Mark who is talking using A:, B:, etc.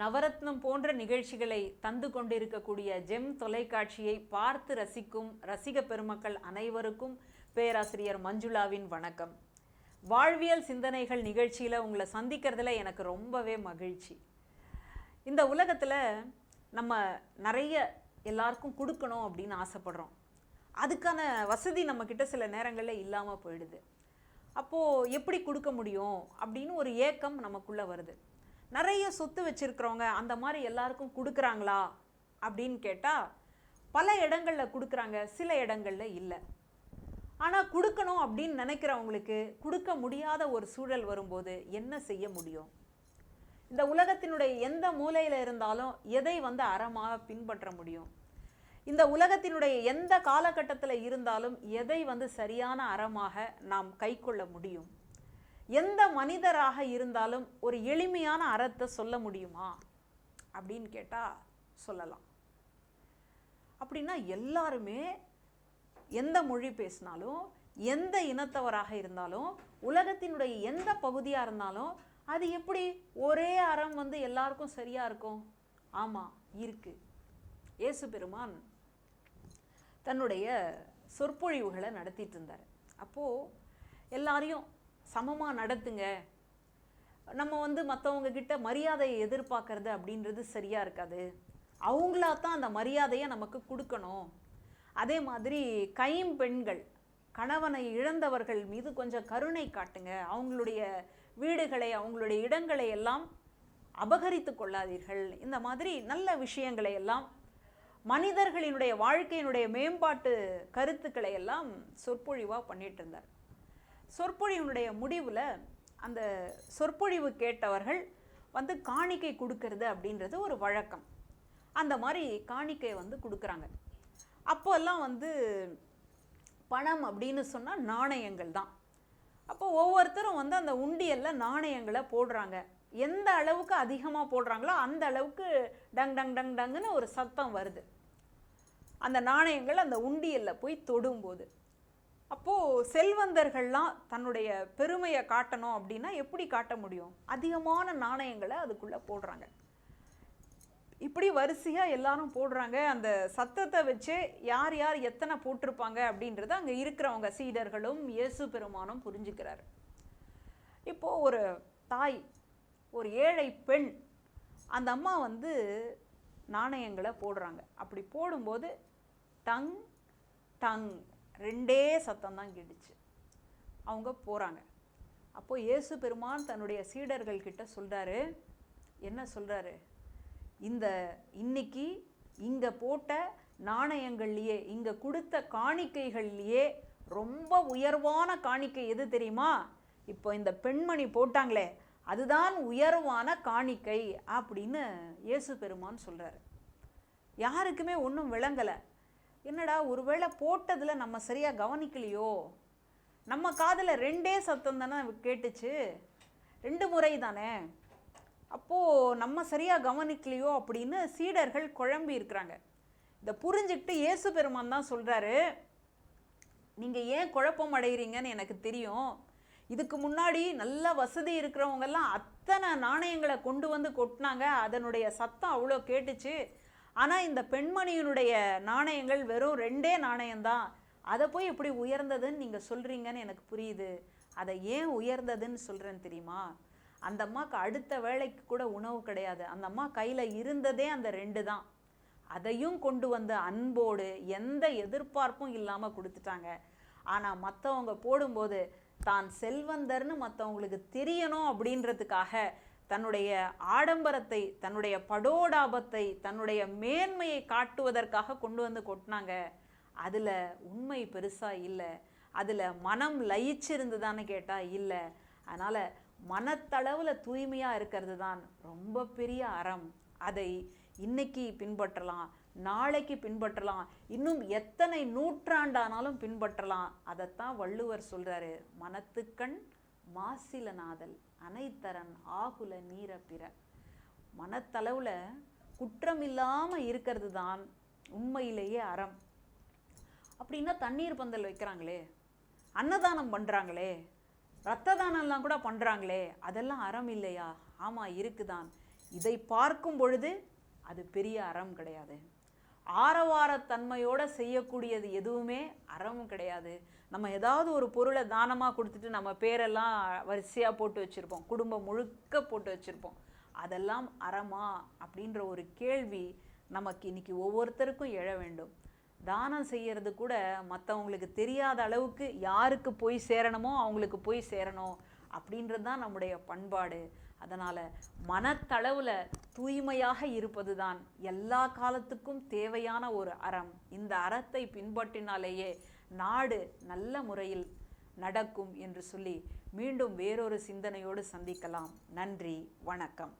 A: நவரத்னம் போன்ற நிகழ்ச்சிகளை தந்து கொண்டிருக்கக்கூடிய ஜெம் தொலைக்காட்சியை பார்த்து ரசிக்கும் ரசிக பெருமக்கள் அனைவருக்கும் பேராசிரியர் மஞ்சுளாவின் வணக்கம். வாழ்வியல் சிந்தனைகள் நிகழ்ச்சியில் உங்களை சந்திக்கிறதுல எனக்கு ரொம்பவே மகிழ்ச்சி. இந்த உலகத்தில் நம்ம நிறைய எல்லாருக்கும் கொடுக்கணும் அப்படின்னு ஆசைப்படுறோம். அதுக்கான வசதி நம்மக்கிட்ட சில நேரங்களில் இல்லாமல் போயிடுது. அப்போது எப்படி கொடுக்க முடியும் அப்படின்னு ஒரு ஏக்கம் நமக்குள்ளே வருது. நிறைய சொத்து வச்சுருக்கிறவங்க அந்த மாதிரி எல்லாருக்கும் கொடுக்குறாங்களா அப்படின்னு கேட்டால் பல இடங்களில் கொடுக்குறாங்க சில இடங்களில் இல்லை. ஆனால் கொடுக்கணும் அப்படின்னு நினைக்கிறவங்களுக்கு கொடுக்க முடியாத ஒரு சூழல் வரும்போது என்ன செய்ய முடியும்? இந்த உலகத்தினுடைய எந்த மூலையில் இருந்தாலும் எதை வந்து அறமாக பின்பற்ற முடியும்? இந்த உலகத்தினுடைய எந்த காலகட்டத்தில் இருந்தாலும் எதை வந்து சரியான அறமாக நாம் கைக்கொள்ள முடியும்? எந்த மனிதராக இருந்தாலும் ஒரு எளிமையான அறத்தை சொல்ல முடியுமா? அப்படின்னு கேட்டால் சொல்லலாம். அப்படின்னா எல்லாருமே எந்த மொழி பேசினாலும் எந்த இனத்தவராக இருந்தாலும் உலகத்தினுடைய எந்த பகுதியாக இருந்தாலும் அது எப்படி ஒரே அறம் வந்து எல்லாருக்கும் சரியாக இருக்கும்? ஆமாம் இருக்கு. இயேசு பெருமான் தன்னுடைய சொற்பொழிவுகளை நடத்திட்டு இருந்தார். அப்போது எல்லாரையும் சமமாக நடத்துங்க. நம்ம வந்து மற்றவங்க கிட்ட மரியாதையை எதிர்பார்க்கறது அப்படின்றது சரியாக இருக்காது. அவங்களா தான் அந்த மரியாதையை நமக்கு கொடுக்கணும். அதே மாதிரி கைம்பெண்கள் கணவனை இழந்தவர்கள் மீது கொஞ்சம் கருணை காட்டுங்க. அவங்களுடைய வீடுகளை அவங்களுடைய இடங்களை எல்லாம் அபகரித்து கொள்ளாதீர்கள். இந்த மாதிரி நல்ல விஷயங்களை எல்லாம் மனிதர்களினுடைய வாழ்க்கையினுடைய மேம்பாட்டு கருத்துக்களை எல்லாம் சொற்பொழிவாக பண்ணிட்டு இருந்தார். சொற்பொழிவினுடைய முடிவில் அந்த சொற்பொழிவு கேட்டவர்கள் வந்து காணிக்கை கொடுக்கறது அப்படின்றது ஒரு வழக்கம். அந்த மாதிரி காணிக்கை வந்து கொடுக்குறாங்க. அப்போல்லாம் வந்து பணம் அப்படின்னு சொன்னால் நாணயங்கள் தான். அப்போ ஒவ்வொருத்தரும் வந்து அந்த உண்டியலில் நாணயங்களை போடுறாங்க. எந்த அளவுக்கு அதிகமாக போடுறாங்களோ அந்த அளவுக்கு டங் டங் டங் டங்குன்னு ஒரு சத்தம் வருது. அந்த நாணயங்கள் அந்த உண்டியலில் போய் தொடும்போது. அப்போது செல்வந்தர்கள்லாம் தன்னுடைய பெருமையை காட்டணும் அப்படின்னா எப்படி காட்ட முடியும்? அதிகமான நாணயங்களை அதுக்குள்ளே போடுறாங்க. இப்படி வரிசையாக எல்லாரும் போடுறாங்க. அந்த சத்தத்தை வச்சே யார் யார் எத்தனை போட்டிருப்பாங்க அப்படின்றத அங்கே இருக்கிறவங்க சீடர்களும் இயேசு பெருமானும் புரிஞ்சுக்கிறார். இப்போது ஒரு தாய் ஒரு ஏழை பெண் அந்த அம்மா வந்து நாணயங்களை போடுறாங்க. அப்படி போடும்போது டங் டங் ரெண்டே சத்தம் தான் கேட்டுச்சு. அவங்க போகிறாங்க அப்போ இயேசு பெருமான் தன்னுடைய சீடர்கள் கிட்ட சொல்கிறாரு என்ன சொல்கிறாரு இந்த இன்னைக்கு இங்கே போட்ட நாணயங்கள்லையே இங்கே கொடுத்த காணிக்கைகள்லையே ரொம்ப உயர்வான காணிக்கை எது தெரியுமா? இப்போ இந்த பெண்மணி போட்டாங்களே அதுதான் உயர்வான காணிக்கை அப்படின்னு இயேசு பெருமான் சொல்கிறாரு யாருக்குமே ஒன்றும் விளங்கலை. என்னடா ஒருவேளை போட்டதில் நம்ம சரியாக கவனிக்கலையோ? நம்ம காதில் ரெண்டே சத்தம் தானே கேட்டுச்சு. ரெண்டு முறை தானே. அப்போது நம்ம சரியாக கவனிக்கலையோ அப்படின்னு சீடர்கள் குழம்பி இருக்கிறாங்க. இதை புரிஞ்சுக்கிட்டு இயேசு பெருமான் தான் சொல்கிறாரு நீங்கள் ஏன் குழப்பம் அடைகிறீங்கன்னு எனக்கு தெரியும். இதுக்கு முன்னாடி நல்ல வசதி இருக்கிறவங்கெல்லாம் அத்தனை நாணயங்களை கொண்டு வந்து கொட்டினாங்க. அதனுடைய சத்தம் அவ்வளோ கேட்டுச்சு. ஆனால் இந்த பெண்மணியினுடைய நாணயங்கள் வெறும் ரெண்டே நாணயம்தான். அதை போய் எப்படி உயர்ந்ததுன்னு நீங்கள் சொல்கிறீங்கன்னு எனக்கு புரியுது. அதை ஏன் உயர்ந்ததுன்னு சொல்கிறேன்னு தெரியுமா? அந்த அம்மாவுக்கு அடுத்த வேலைக்கு கூட உணவு கிடையாது. அந்த அம்மா கையில் இருந்ததே அந்த ரெண்டு தான் அதையும் கொண்டு வந்த அன்போடு எந்த எதிர்பார்ப்பும் இல்லாமல் கொடுத்துட்டாங்க. ஆனால் மற்றவங்க போடும்போது தான் செல்வந்தர்னு மற்றவங்களுக்கு தெரியணும் அப்படின்றதுக்காக தன்னுடைய ஆடம்பரத்தை தன்னுடைய படோடாபத்தை தன்னுடைய மேன்மையை காட்டுவதற்காக கொண்டு வந்து கொட்டினாங்க. அதில் உண்மை பெருசாக இல்லை. அதில் மனம் லயிச்சிருந்துதான்னு கேட்டால் இல்லை. அதனால் மனத்தளவில் தூய்மையாக இருக்கிறது தான் ரொம்ப பெரிய அறம். அதை இன்னைக்கு பின்பற்றலாம் நாளைக்கு பின்பற்றலாம் இன்னும் எத்தனை நூற்றாண்டானாலும் பின்பற்றலாம். அதைத்தான் வள்ளுவர் சொல்கிறாரு மனத்துக்கண் மாசிலநாதல் அனைத்தரன் ஆகுல நீர பிற. மனத்தளவில் குற்றம் இல்லாமல் இருக்கிறது தான் உண்மையிலேயே அறம். அப்படின்னா தண்ணீர் பந்தல் வைக்கிறாங்களே அன்னதானம் பண்ணுறாங்களே ரத்த தானம்லாம் கூட பண்ணுறாங்களே அதெல்லாம் அறம் இல்லையா? ஆமாம் இருக்குதான். இதை பார்க்கும் பொழுது அது பெரிய அறம் கிடையாது. ஆரவாரத்தன்மையோடு செய்யக்கூடியது எதுவுமே அறமும் கிடையாது. நம்ம ஏதாவது ஒரு பொருளை தானமாக கொடுத்துட்டு நம்ம பேரெல்லாம் வரிசையாக போட்டு வச்சுருப்போம். குடும்பம் முழுக்க போட்டு வச்சுருப்போம். அதெல்லாம் அறமா அப்படின்ற ஒரு கேள்வி நமக்கு இன்னைக்கு ஒவ்வொருத்தருக்கும் எழ வேண்டும். தானம் செய்கிறது கூட மற்றவங்களுக்கு தெரியாத அளவுக்கு யாருக்கு போய் சேரணுமோ அவங்களுக்கு போய் சேரணும். அப்படின்றது தான் நம்முடைய பண்பாடு. அதனால் மனத்தளவில் தூய்மையாக இருப்பது தான் எல்லா காலத்துக்கும் தேவையான ஒரு அறம். இந்த அறத்தை பின்பற்றினாலேயே நாடு நல்ல முறையில் நடக்கும் என்று சொல்லி மீண்டும் வேறொரு சிந்தனையோடு சந்திக்கலாம். நன்றி வணக்கம்.